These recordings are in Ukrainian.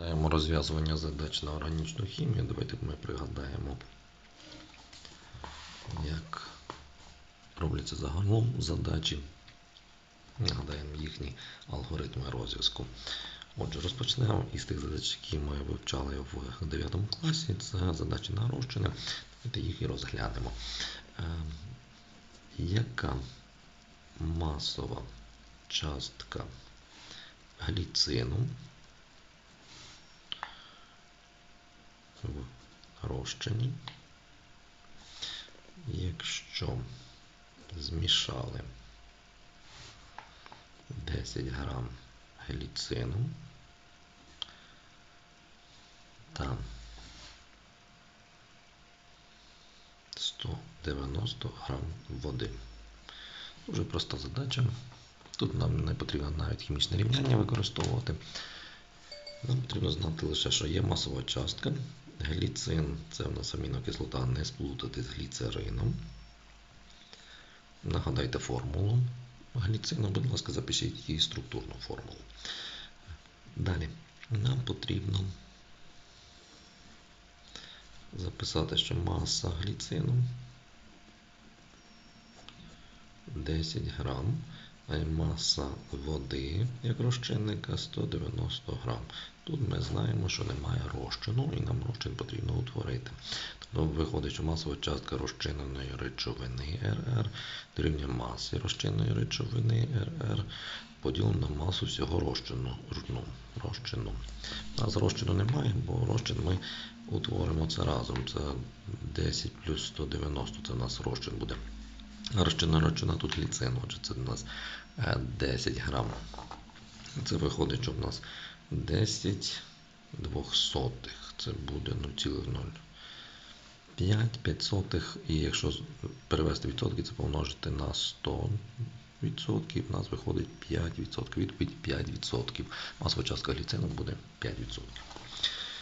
Даємо розв'язування задач на органічну хімію. Давайте ми пригадаємо, як робляться загалом задачі. Нагадаємо їхні алгоритми розв'язку. Отже, розпочнемо із тих задач, які ми вивчали в 9 класі. Це задачі на. Давайте їх і розглянемо. Е, Яка масова частка гліцину в розчині, якщо змішали 10 грам гліцину та 190 грам води. Дуже проста задача. Тут нам не потрібно навіть хімічне рівняння використовувати. Нам потрібно знати лише, що є масова частка. Гліцин це в нас амінокислота, не сплутати з гліцерином. Нагадайте формулу гліцину, будь ласка, запишіть її структурну формулу. Далі нам потрібно записати, що маса гліцину 10 грам, а маса води як розчинника 190 грам. Тут ми знаємо, що немає розчину і нам розчин потрібно утворити. Тобто виходить, що масова частка розчиненої речовини РР дорівнює масі розчинної речовини РР поділено на масу всього розчину. Ну, розчину. У нас розчину немає, бо розчин ми утворимо це разом. Це 10 плюс 190, це у нас розчин буде. Розчинна речовина тут гліцин, отже, це у нас е, 10 грам. Це виходить, що в нас 10 двохсотих. Це буде 0,05 5 сотих. І якщо перевести відсотки, це помножити на 100 відсотків, у нас виходить 5 відсотків. Відповідь 5 відсотків. Масова частка гліцину буде 5 відсотків.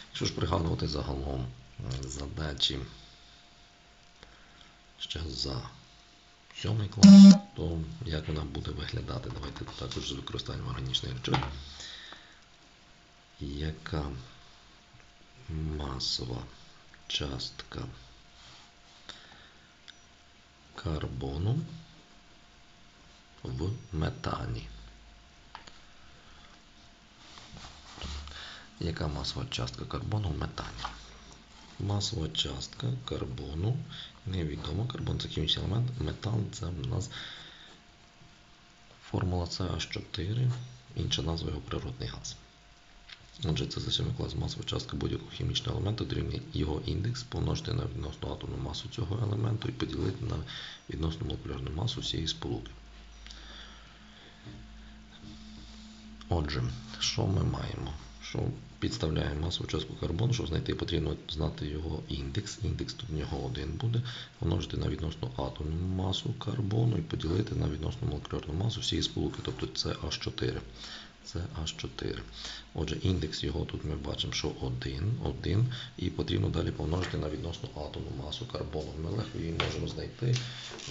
Якщо ж пригадувати загалом задачі ще за сьомий клас, то як вона буде виглядати? Давайте також з використанням органічної речовини. Яка масова частка карбону в метані? Яка масова частка карбону в метані? Масова частка карбону невідомо. Карбон це хімічний елемент, метан це в нас формула CH4, інша назва його природний газ. Отже, це за 7 клас масова частка будь-якого хімічного елементу дорівнює його індекс, помножити на відносну атомну масу цього елементу і поділити на відносну молекулярну масу всієї сполуки. Отже, що ми маємо? Що підставляємо масову частку карбону, щоб знайти, потрібно знати його індекс. Індекс тут в нього 1 буде, помножити на відносну атомну масу карбону і поділити на відносну молекулярну масу всієї сполуки, тобто це H4. Це H4. Отже, індекс його тут ми бачимо, що 1, 1, і потрібно далі помножити на відносну атомну масу карбону. Ми легко її можемо знайти,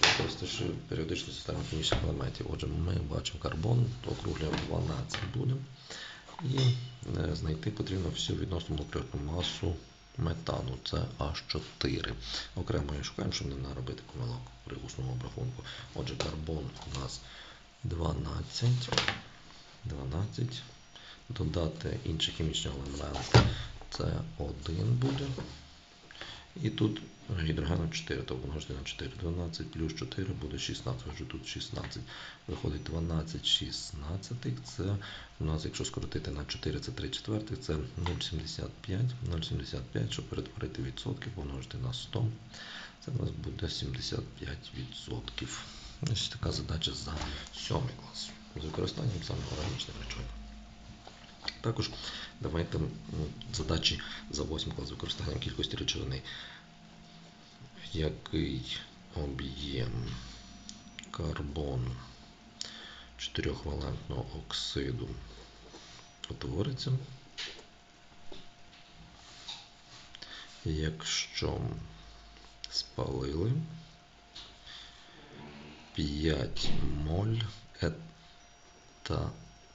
використавши періодичну систему хімічних елементів. Отже, ми бачимо карбон, округлюємо 12 буде. І е, знайти потрібно всю відносну молекулярну масу метану. Це H4. Окремо її шукаємо, щоб не наробити помилок при усному обрахунку. Отже, карбон у нас 12. 12. Додати інші хімічні елементи. Це 1 буде. І тут гідрогену 4, то помножити на 4. 12 плюс 4 буде 16. Отже, тут 16. Виходить 12 16. Це у нас, якщо скоротити на 4, це 3 четвертих, це 0,75. 0,75, щоб перетворити відсотки, помножити на 100. Це у нас буде 75 відсотків. Ось така задача за 7 клас. З використанням саме органічних речовин. Також давайте задачі за 8 клас з використанням кількості речовини. Який об'єм карбону 4-валентного оксиду утвориться, якщо спалили 5 моль етанолу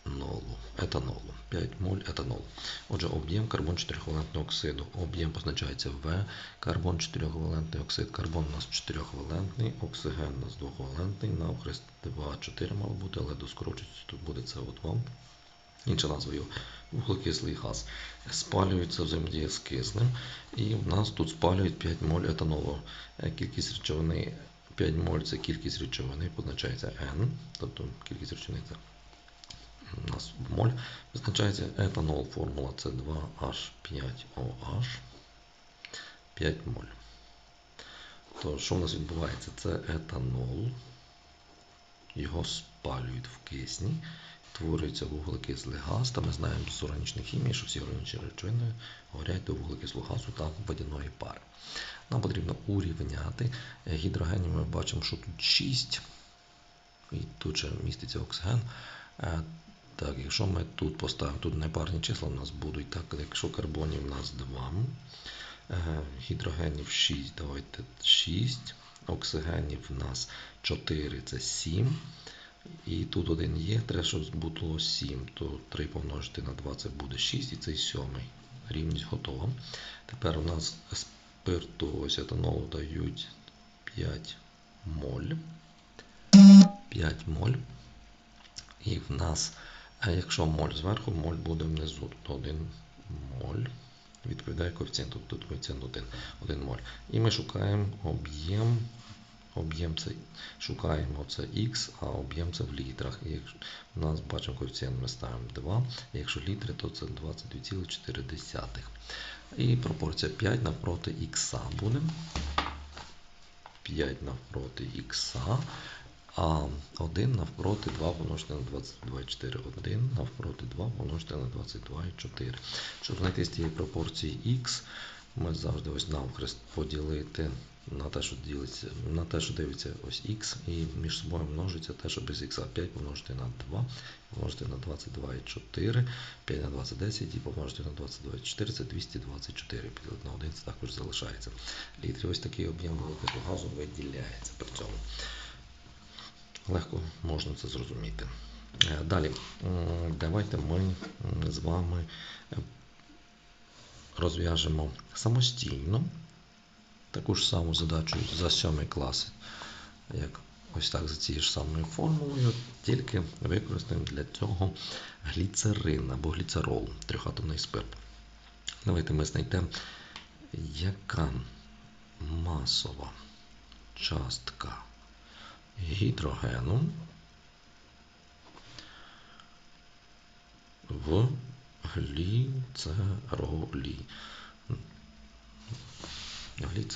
етанолу. етанолу. 5 моль етанолу. Отже, об'єм карбон 4-валентного оксиду. Об'єм позначається В. Карбон 4-валентний оксид. Карбон у нас 4-валентний, оксиген у нас 2-валентний, навхрест 2, 4 мало бути, але доскорочується, тут буде СО2. Інша назва його вуглекислий газ. Спалюється взаємодія з киснем. І в нас тут спалюють 5 моль етанолу. Кількість речовини 5 моль це кількість речовини, позначається N, тобто кількість речовини це у нас моль. Позначається етанол, формула це 2H5OH 5 моль. То що в нас відбувається? Це етанол. Його спалюють в кисні, творюється вуглекислий газ. Та ми знаємо з органічної хімії, що всі органічні речовини горять до вуглекислого газу та водяної пари. Нам потрібно урівняти Е, гідрогенів. Ми бачимо, що тут 6, і тут ще міститься оксиген. Так, якщо ми тут поставимо, тут непарні числа у нас будуть, так, якщо карбонів у нас 2, е, гідрогенів 6, давайте 6, оксигенів у нас 4, це 7. І тут один є, треба, щоб було 7, то 3 помножити на 2 це буде 6, і цей 7. Рівність готова. Тепер у нас спирту ось етанолу дають 5 моль. 5 моль. І в нас, а якщо моль зверху, моль буде внизу. Тобто 1 моль відповідає коефіцієнту. Тобто Тут коефіцієнт 1, 1 моль. І ми шукаємо об'єм. Об'єм це шукаємо це X, а об'єм це в літрах. І якщо у нас бачимо коефіцієнт, ми ставимо 2. І якщо літри, то це 22,4. І пропорція 5 навпроти Х буде. 5 навпроти Х, а 1 навпроти 2 помножити на 22,4. 1 навпроти 2 помножити на 22,4. Щоб знайти з цієї пропорції Х, ми завжди ось навхрест поділити на те, що ділиться, на те, що дивиться ось Х, і між собою множиться те, що без Х 5 помножити на 2, помножити на 22,4, 5 на 20, 10 і помножити на 22,4, це 224. Поділити на 1 це також залишається. Літрів ось такий об'єм великого газу виділяється при цьому. Легко можна це зрозуміти. Е, Далі, давайте ми з вами розв'яжемо самостійно таку ж саму задачу за 7 клас, як ось так за цією ж самою формулою, тільки використаємо для цього гліцерин або гліцерол, трьохатомний спирт. Давайте ми знайдемо, яка масова частка гідрогену в гліцеролі. Гліцерол.